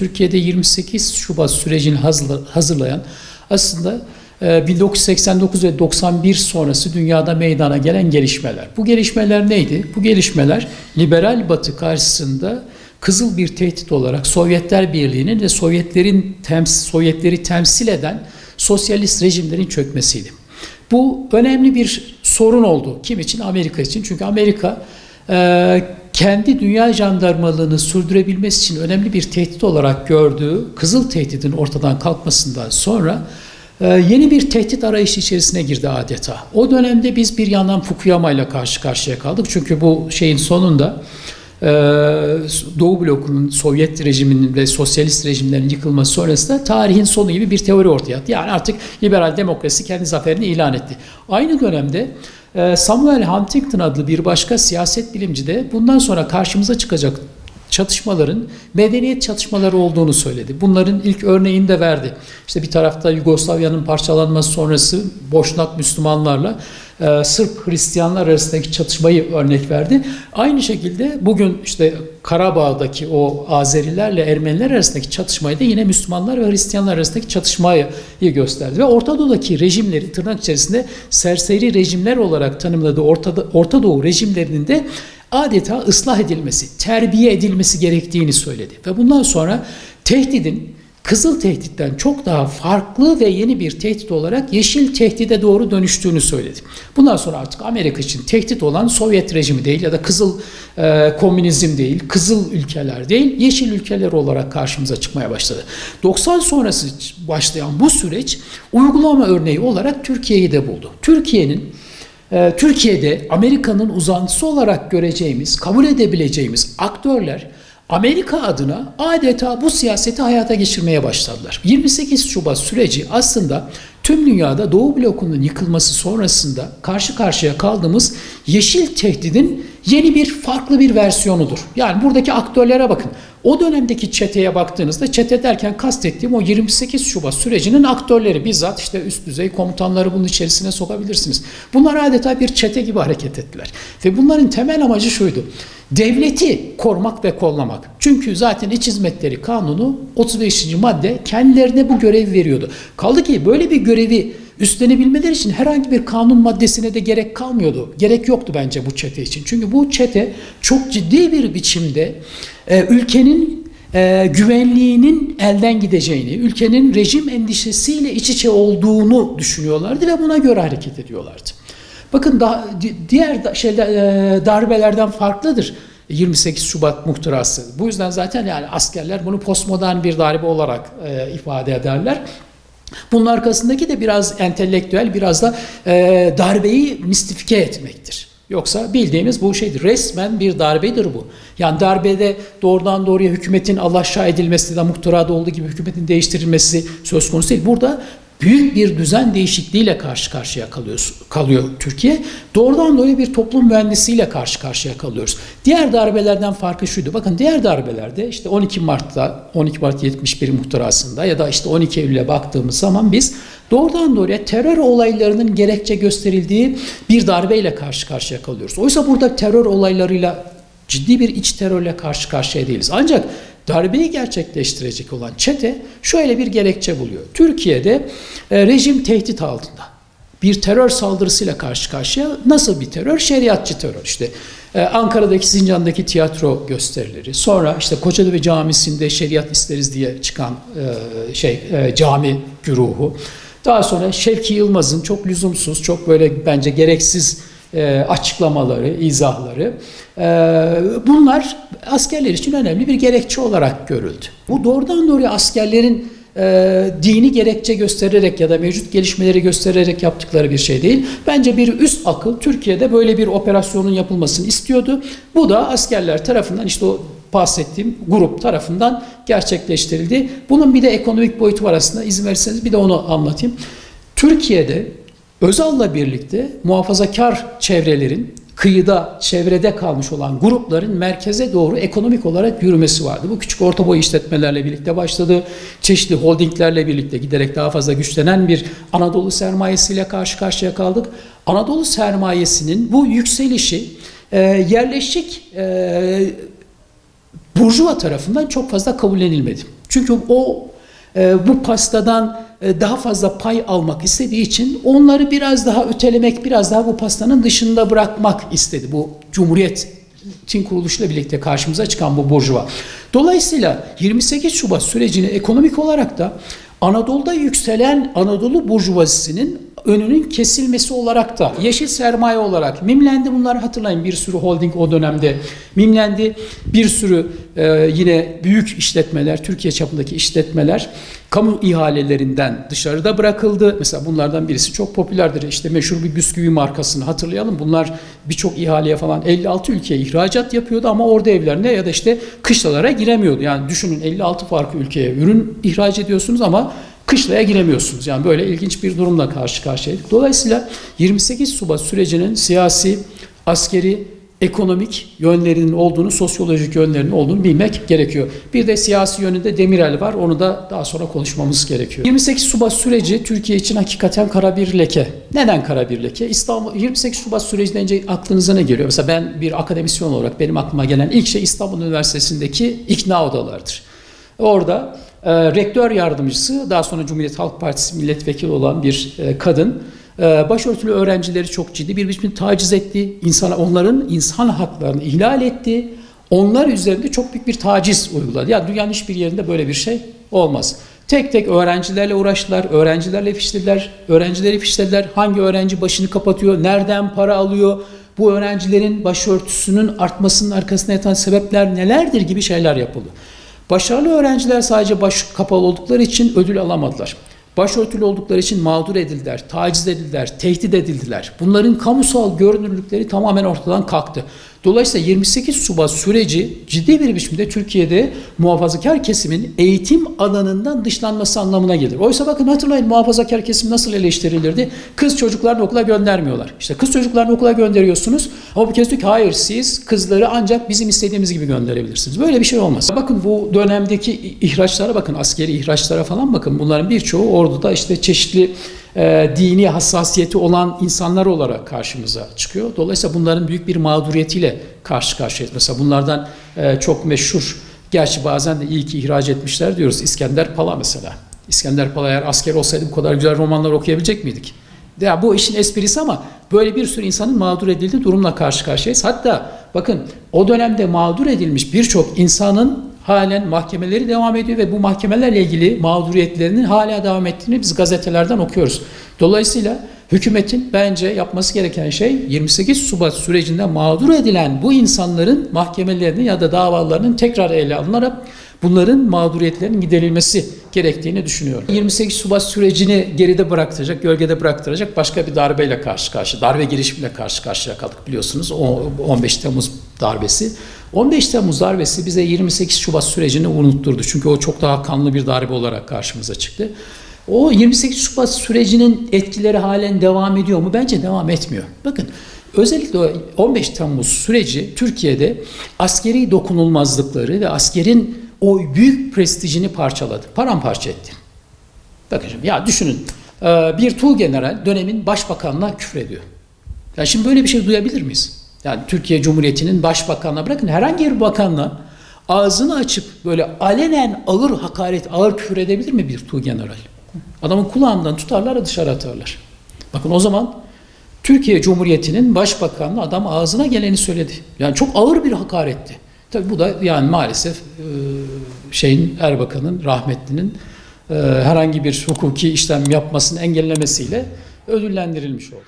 Türkiye'de 28 Şubat sürecini hazırla- hazırlayan aslında e, 1989 ve 91 sonrası dünyada meydana gelen gelişmeler. Bu gelişmeler neydi? Bu gelişmeler liberal batı karşısında kızıl bir tehdit olarak Sovyetler Birliği'nin ve Sovyetlerin tems Sovyetleri temsil eden sosyalist rejimlerin çökmesiydi. Bu önemli bir sorun oldu. Kim için? Amerika için. Çünkü Amerika e, kendi dünya jandarmalığını sürdürebilmesi için önemli bir tehdit olarak gördüğü Kızıl Tehdit'in ortadan kalkmasından sonra e, yeni bir tehdit arayışı içerisine girdi adeta. O dönemde biz bir yandan Fukuyama ile karşı karşıya kaldık. Çünkü bu şeyin sonunda e, Doğu blokunun Sovyet rejiminin ve sosyalist rejimlerin yıkılması sonrasında tarihin sonu gibi bir teori ortaya attı. Yani artık liberal demokrasi kendi zaferini ilan etti. Aynı dönemde Samuel Huntington adlı bir başka siyaset bilimci de bundan sonra karşımıza çıkacak çatışmaların medeniyet çatışmaları olduğunu söyledi. Bunların ilk örneğini de verdi. İşte bir tarafta Yugoslavya'nın parçalanması sonrası Boşnak Müslümanlarla e, Sırp Hristiyanlar arasındaki çatışmayı örnek verdi. Aynı şekilde bugün işte Karabağ'daki o Azerilerle Ermeniler arasındaki çatışmayı da yine Müslümanlar ve Hristiyanlar arasındaki çatışmayı gösterdi. Ve Orta Doğu'daki rejimleri tırnak içerisinde serseri rejimler olarak tanımladığı Orta, Orta Doğu rejimlerinin de adeta ıslah edilmesi, terbiye edilmesi gerektiğini söyledi. Ve bundan sonra tehdidin kızıl tehditten çok daha farklı ve yeni bir tehdit olarak yeşil tehdide doğru dönüştüğünü söyledi. Bundan sonra artık Amerika için tehdit olan Sovyet rejimi değil ya da kızıl e, komünizm değil, kızıl ülkeler değil, yeşil ülkeler olarak karşımıza çıkmaya başladı. 90 sonrası başlayan bu süreç uygulama örneği olarak Türkiye'yi de buldu. Türkiye'nin Türkiye'de Amerika'nın uzantısı olarak göreceğimiz, kabul edebileceğimiz aktörler Amerika adına adeta bu siyaseti hayata geçirmeye başladılar. 28 Şubat süreci aslında tüm dünyada Doğu blokunun yıkılması sonrasında karşı karşıya kaldığımız yeşil tehdidin yeni bir farklı bir versiyonudur. Yani buradaki aktörlere bakın. O dönemdeki çeteye baktığınızda çete derken kastettiğim o 28 Şubat sürecinin aktörleri bizzat işte üst düzey komutanları bunun içerisine sokabilirsiniz. Bunlar adeta bir çete gibi hareket ettiler. Ve bunların temel amacı şuydu. Devleti korumak ve kollamak. Çünkü zaten İç Hizmetleri Kanunu 35. madde kendilerine bu görev veriyordu. Kaldı ki böyle bir görevi üstlenebilmeleri için herhangi bir kanun maddesine de gerek kalmıyordu. Gerek yoktu bence bu çete için. Çünkü bu çete çok ciddi bir biçimde e, ülkenin e, güvenliğinin elden gideceğini, ülkenin rejim endişesiyle iç içe olduğunu düşünüyorlardı ve buna göre hareket ediyorlardı. Bakın daha diğer şeyler, e, darbelerden farklıdır. 28 Şubat muhtırası. Bu yüzden zaten yani askerler bunu postmodern bir darbe olarak e, ifade ederler. Bunun arkasındaki de biraz entelektüel, biraz da e, darbeyi mistifike etmektir. Yoksa bildiğimiz bu şeydir. Resmen bir darbedir bu. Yani darbede doğrudan doğruya hükümetin alaşağı edilmesi de muhtırada olduğu gibi hükümetin değiştirilmesi söz konusu değil. Burada büyük bir düzen değişikliğiyle karşı karşıya kalıyor, kalıyor Türkiye. Doğrudan doğruya bir toplum mühendisiyle karşı karşıya kalıyoruz. Diğer darbelerden farkı şuydu. Bakın diğer darbelerde işte 12 Mart'ta 12 Mart 71 muhtırasında ya da işte 12 Eylül'e baktığımız zaman biz doğrudan doğruya terör olaylarının gerekçe gösterildiği bir darbeyle karşı karşıya kalıyoruz. Oysa burada terör olaylarıyla ciddi bir iç terörle karşı karşıya değiliz. Ancak darbeyi gerçekleştirecek olan çete şöyle bir gerekçe buluyor. Türkiye'de e, rejim tehdit altında. Bir terör saldırısıyla karşı karşıya nasıl bir terör? Şeriatçı terör işte. Ee, Ankara'daki Zincan'daki tiyatro gösterileri, sonra işte Kocaeli Camisi'nde şeriat isteriz diye çıkan e, şey e, cami güruhu. Daha sonra Şevki Yılmaz'ın çok lüzumsuz, çok böyle bence gereksiz e, açıklamaları, izahları. E, bunlar askerler için önemli bir gerekçe olarak görüldü. Bu doğrudan doğruya askerlerin e, dini gerekçe göstererek ya da mevcut gelişmeleri göstererek yaptıkları bir şey değil. Bence bir üst akıl Türkiye'de böyle bir operasyonun yapılmasını istiyordu. Bu da askerler tarafından işte o bahsettiğim grup tarafından gerçekleştirildi. Bunun bir de ekonomik boyutu var aslında. İzin verirseniz bir de onu anlatayım. Türkiye'de Özal'la birlikte muhafazakar çevrelerin kıyıda, çevrede kalmış olan grupların merkeze doğru ekonomik olarak yürümesi vardı. Bu küçük orta boy işletmelerle birlikte başladı. Çeşitli holdinglerle birlikte giderek daha fazla güçlenen bir Anadolu sermayesiyle karşı karşıya kaldık. Anadolu sermayesinin bu yükselişi e, yerleşik e, Burjuva tarafından çok fazla kabullenilmedi. Çünkü o e, bu pastadan e, daha fazla pay almak istediği için onları biraz daha ötelemek, biraz daha bu pastanın dışında bırakmak istedi. Bu Cumhuriyet'in kuruluşuyla birlikte karşımıza çıkan bu burjuva. Dolayısıyla 28 Şubat sürecini ekonomik olarak da Anadolu'da yükselen Anadolu burjuvazisinin önünün kesilmesi olarak da yeşil sermaye olarak mimlendi bunları hatırlayın bir sürü holding o dönemde mimlendi bir sürü e, yine büyük işletmeler Türkiye çapındaki işletmeler kamu ihalelerinden dışarıda bırakıldı. Mesela bunlardan birisi çok popülerdir. İşte meşhur bir bisküvi markasını hatırlayalım. Bunlar birçok ihaleye falan 56 ülkeye ihracat yapıyordu ama orada evlerine ya da işte kışlalara giremiyordu. Yani düşünün 56 farklı ülkeye ürün ihraç ediyorsunuz ama kışlaya giremiyorsunuz. Yani böyle ilginç bir durumla karşı karşıyaydık. Dolayısıyla 28 Şubat sürecinin siyasi, askeri, ekonomik yönlerinin olduğunu, sosyolojik yönlerinin olduğunu bilmek gerekiyor. Bir de siyasi yönünde Demirel var. Onu da daha sonra konuşmamız gerekiyor. 28 Şubat süreci Türkiye için hakikaten kara bir leke. Neden kara bir leke? İstanbul 28 Şubat süreci deyince aklınıza ne geliyor? Mesela ben bir akademisyen olarak benim aklıma gelen ilk şey İstanbul Üniversitesi'ndeki ikna odalarıdır. Orada e, rektör yardımcısı, daha sonra Cumhuriyet Halk Partisi milletvekili olan bir e, kadın, e, başörtülü öğrencileri çok ciddi bir biçimde taciz etti. İnsana, onların insan haklarını ihlal etti. Onlar üzerinde çok büyük bir taciz uyguladı. Ya dünyanın hiçbir yerinde böyle bir şey olmaz. Tek tek öğrencilerle uğraştılar, öğrencilerle fişlediler, öğrencileri fişlediler. Hangi öğrenci başını kapatıyor, nereden para alıyor, bu öğrencilerin başörtüsünün artmasının arkasında yatan sebepler nelerdir gibi şeyler yapıldı. Başarılı öğrenciler sadece baş kapalı oldukları için ödül alamadılar. Başörtülü oldukları için mağdur edildiler, taciz edildiler, tehdit edildiler. Bunların kamusal görünürlükleri tamamen ortadan kalktı. Dolayısıyla 28 Şubat süreci ciddi bir biçimde Türkiye'de muhafazakar kesimin eğitim alanından dışlanması anlamına gelir. Oysa bakın hatırlayın muhafazakar kesim nasıl eleştirilirdi? Kız çocuklarını okula göndermiyorlar. İşte kız çocuklarını okula gönderiyorsunuz ama bu kez diyor ki hayır siz kızları ancak bizim istediğimiz gibi gönderebilirsiniz. Böyle bir şey olmaz. Bakın bu dönemdeki ihraçlara bakın askeri ihraçlara falan bakın bunların birçoğu orduda işte çeşitli e, dini hassasiyeti olan insanlar olarak karşımıza çıkıyor. Dolayısıyla bunların büyük bir mağduriyetiyle karşı karşıyayız. Mesela bunlardan e, çok meşhur, gerçi bazen de iyi ki ihraç etmişler diyoruz. İskender Pala mesela. İskender Pala eğer asker olsaydı bu kadar güzel romanlar okuyabilecek miydik? Ya bu işin esprisi ama böyle bir sürü insanın mağdur edildiği durumla karşı karşıyayız. Hatta bakın o dönemde mağdur edilmiş birçok insanın halen mahkemeleri devam ediyor ve bu mahkemelerle ilgili mağduriyetlerinin hala devam ettiğini biz gazetelerden okuyoruz. Dolayısıyla hükümetin bence yapması gereken şey 28 Şubat sürecinde mağdur edilen bu insanların mahkemelerinin ya da davalarının tekrar ele alınarak bunların mağduriyetlerinin giderilmesi gerektiğini düşünüyorum. 28 Şubat sürecini geride bıraktıracak, gölgede bıraktıracak başka bir darbeyle karşı karşı, darbe girişimiyle karşı karşıya kaldık biliyorsunuz. O 15 Temmuz darbesi. 15 Temmuz darbesi bize 28 Şubat sürecini unutturdu. Çünkü o çok daha kanlı bir darbe olarak karşımıza çıktı. O 28 Şubat sürecinin etkileri halen devam ediyor mu? Bence devam etmiyor. Bakın özellikle o 15 Temmuz süreci Türkiye'de askeri dokunulmazlıkları ve askerin o büyük prestijini parçaladı, paramparça etti. Bakın ya düşünün e, bir Tuğ General dönemin başbakanına küfrediyor. Ya şimdi böyle bir şey duyabilir miyiz? Yani Türkiye Cumhuriyeti'nin başbakanına bırakın herhangi bir bakanla ağzını açıp böyle alenen ağır hakaret, ağır küfür edebilir mi bir Tuğ General? Adamın kulağından tutarlar dışarı atarlar. Bakın o zaman Türkiye Cumhuriyeti'nin başbakanına adam ağzına geleni söyledi. Yani çok ağır bir hakaretti. Tabi bu da yani maalesef e, şeyin Erbakan'ın rahmetlinin e, herhangi bir hukuki işlem yapmasını engellemesiyle ödüllendirilmiş oldu.